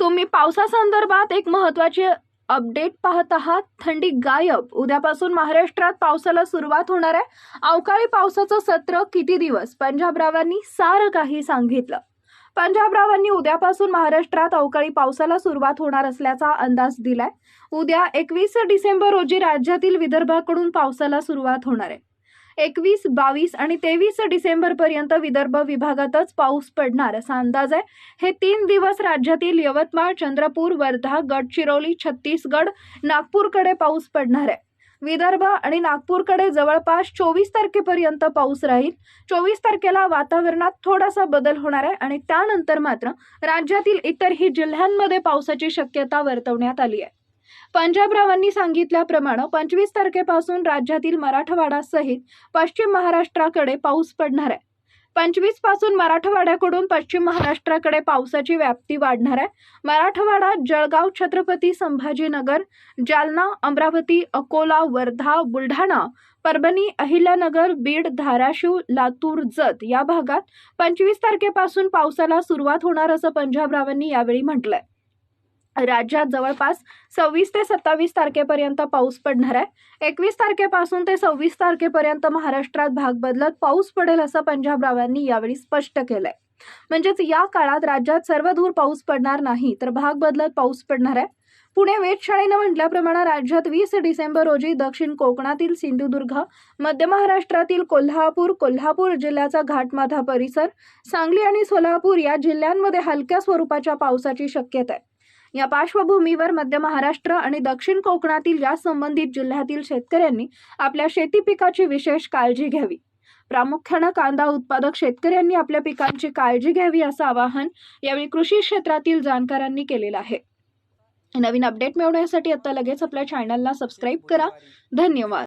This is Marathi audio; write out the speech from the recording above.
तुम्ही पावसासंदर्भात एक महत्त्वाचे अपडेट पाहत आहात. थंडी गायब. उद्यापासून महाराष्ट्रात पावसाला सुरुवात होणार आहे. अवकाळी पावसाचं सत्र किती दिवस? पंजाबरावांनी सारं काही सांगितलं. पंजाबरावांनी उद्यापासून महाराष्ट्रात अवकाळी पावसाला सुरुवात होणार असल्याचा अंदाज दिलाय. उद्या एकवीस डिसेंबर रोजी राज्यातील विदर्भाकडून पावसाला सुरुवात होणार आहे. एकवीस बावीस आणि तेवीस डिसेंबर पर्यंत विदर्भ विभागातच पाऊस पडणार असा अंदाज आहे. हे तीन दिवस राज्यातील यवतमाळ चंद्रपूर वर्धा गडचिरोली छत्तीसगड नागपूरकडे पाऊस पडणार आहे. विदर्भ आणि नागपूरकडे जवळपास चोवीस तारखेपर्यंत पाऊस राहील. चोवीस तारखेला वातावरणात थोडासा बदल होणार आहे आणि त्यानंतर मात्र राज्यातील इतरही जिल्ह्यांमध्ये पावसाची शक्यता वर्तवण्यात आली आहे. पंजाबरावांनी सांगितल्याप्रमाणे पंचवीस तारखेपासून राज्यातील मराठवाडासहित पश्चिम महाराष्ट्राकडे पाऊस पडणार आहे. पंचवीसपासून मराठवाड्याकडून पश्चिम महाराष्ट्राकडे पावसाची व्याप्ती वाढणार आहे. मराठवाडा जळगाव छत्रपती संभाजीनगर जालना अमरावती अकोला वर्धा बुलढाणा परभणी अहिल्यानगर बीड धाराशिव लातूर जत या भागात पंचवीस तारखेपासून पावसाला सुरुवात होणार असं पंजाबरावांनी यावेळी म्हटलंय. राज्यात जवळपास सव्वीस ते सत्तावीस तारखेपर्यंत पाऊस पडणार आहे. एकवीस तारखेपासून ते सव्वीस तारखेपर्यंत महाराष्ट्रात भाग बदलत पाऊस पडेल असं पंजाबरावांनी यावेळी स्पष्ट केलंय. म्हणजेच या काळात राज्यात सर्वदूर पाऊस पडणार नाही तर भाग बदलत पाऊस पडणार आहे. पुणे वेधशाळेनं म्हटल्याप्रमाणे राज्यात वीस डिसेंबर रोजी दक्षिण कोकणातील सिंधुदुर्ग मध्य महाराष्ट्रातील कोल्हापूर कोल्हापूर जिल्ह्याचा घाटमाथा परिसर सांगली आणि सोलापूर या जिल्ह्यांमध्ये हलक्या स्वरूपाच्या पावसाची शक्यता आहे. या पार्श्वभूमीवर मध्य महाराष्ट्र आणि दक्षिण कोकणातील या संबंधित जिल्ह्यातील शेतकऱ्यांनी आपल्या शेती पिकाची विशेष काळजी घ्यावी. प्रामुख्यानं कांदा उत्पादक शेतकऱ्यांनी आपल्या पिकांची काळजी घ्यावी असं आवाहन यावेळी कृषी क्षेत्रातील जाणकारांनी केलेलं आहे. नवीन अपडेट मिळवण्यासाठी आता लगेच आपल्या चॅनलला सबस्क्राईब करा. धन्यवाद.